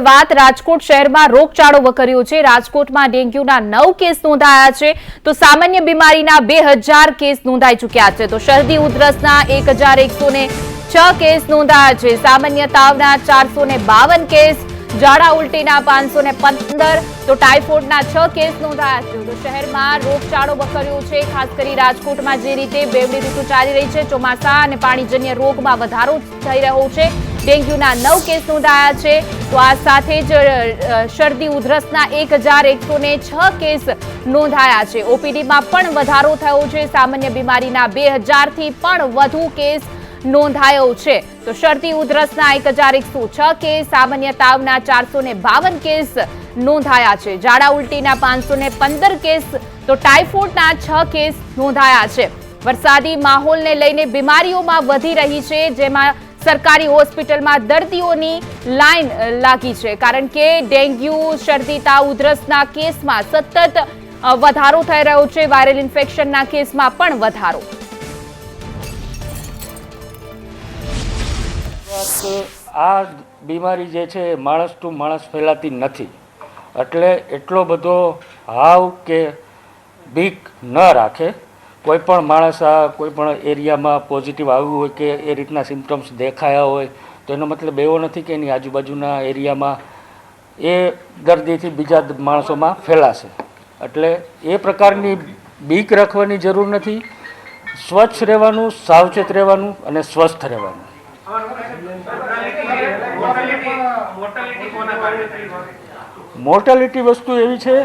વાત રાજકોટ શહેરમાં રોગચાળો વકર્યો છે. રાજકોટમાં ડેન્ગ્યુના નવ કેસ નોંધાયા છે. તો સામાન્ય બીમારીના બે કેસ નોંધાઈ ચૂક્યા છે. તો શરદી ઉધરસના એક છ કેસ નોંધાયા છે. સામાન્ય તાવના ચારસો બાવન કેસ, ઝાડા ઉલટીના પાંચસો ને પંદર, તો ટાઇફોઇડના છ કેસ નોંધાયા છે. તો શહેરમાં રોગચાળો વકર્યો છે. ખાસ કરી રાજકોટમાં જે રીતે બેવડી ઋતુ ચાલી રહી છે. ચોમાસા અને પાણીજન્ય રોગમાં વધારો થઈ રહ્યો છે. ડેન્ગ્યુના નવ કેસ નોંધાયા છે. તો આ સાથે જ શરદી ઉધરસના એક હજાર એકસો ને છ કેસ નોંધાયા છે. ઓપીડીમાં પણ વધારો થયો છે. સામાન્ય બીમારીના બે હજારથી પણ વધુ કેસ નોંધાયો છે. તો શરદી ઉધરસના એક હજાર એકસો છ કેસ, સામાન્ય તાવના ચારસો ને બાવન કેસ નોંધાયા છે. ઝાડા ઉલટીના પાંચસો ને પંદર કેસ, તો ટાઇફોઇડના છ કેસ નોંધાયા છે. વરસાદી માહોલને લઈને બીમારીઓમાં વધી રહી છે, જેમાં સરકારી હોસ્પિટલમાં દર્દીઓની લાઈન લાગી છે. કારણ કે ડેન્ગ્યુ શરદી તાવ ઉધરસના કેસમાં સતત વધારો થઈ રહ્યો છે. વાયરલ ઇન્ફેક્શનના કેસમાં પણ વધારો. આ બીમારી જે છે માણસ ટુ માણસ ફેલાતી નથી. એટલે એટલો બધો હાવ કે બીક ન રાખે. કોઈ પણ માણસ આ કોઈ પણ એરિયામાં પોઝિટિવ આવ્યું હોય કે એ રીતના સિમ્ટમ્સ દેખાયા હોય તો એનો મતલબ એવો નથી કે એની આજુબાજુના એરિયામાં એ દર્દીથી બીજા માણસોમાં ફેલાશે. એટલે એ પ્રકારની બીક રાખવાની જરૂર નથી. સ્વચ્છ રહેવાનું સાવચેત રહેવાનું અને સ્વસ્થ રહેવાનું. મોર્ટાલિટી વસ્તુ એવી છે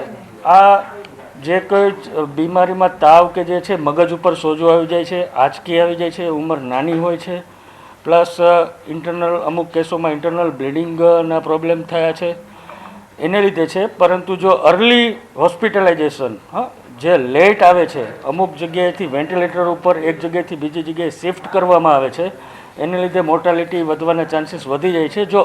આ જે કોઈ બીમારીમાં તાવ કે જે છે, મગજ ઉપર સોજો આવી જાય છે, આંચકી આવી જાય છે, ઉંમર નાની હોય છે, પ્લસ ઇન્ટરનલ અમુક કેસોમાં ઇન્ટરનલ બ્લીડિંગના પ્રોબ્લેમ થયા છે, એને લીધે છે, પરંતુ જો અર્લી હોસ્પિટલાઇઝેશન હા, જે લેટ આવે છે, અમુક જગ્યાએથી વેન્ટિલેટર ઉપર, એક જગ્યાએથી બીજી જગ્યાએ શિફ્ટ કરવામાં આવે છે, એને લીધે મોર્ટાલિટી વધવાના ચાન્સીસ વધી જાય છે, જો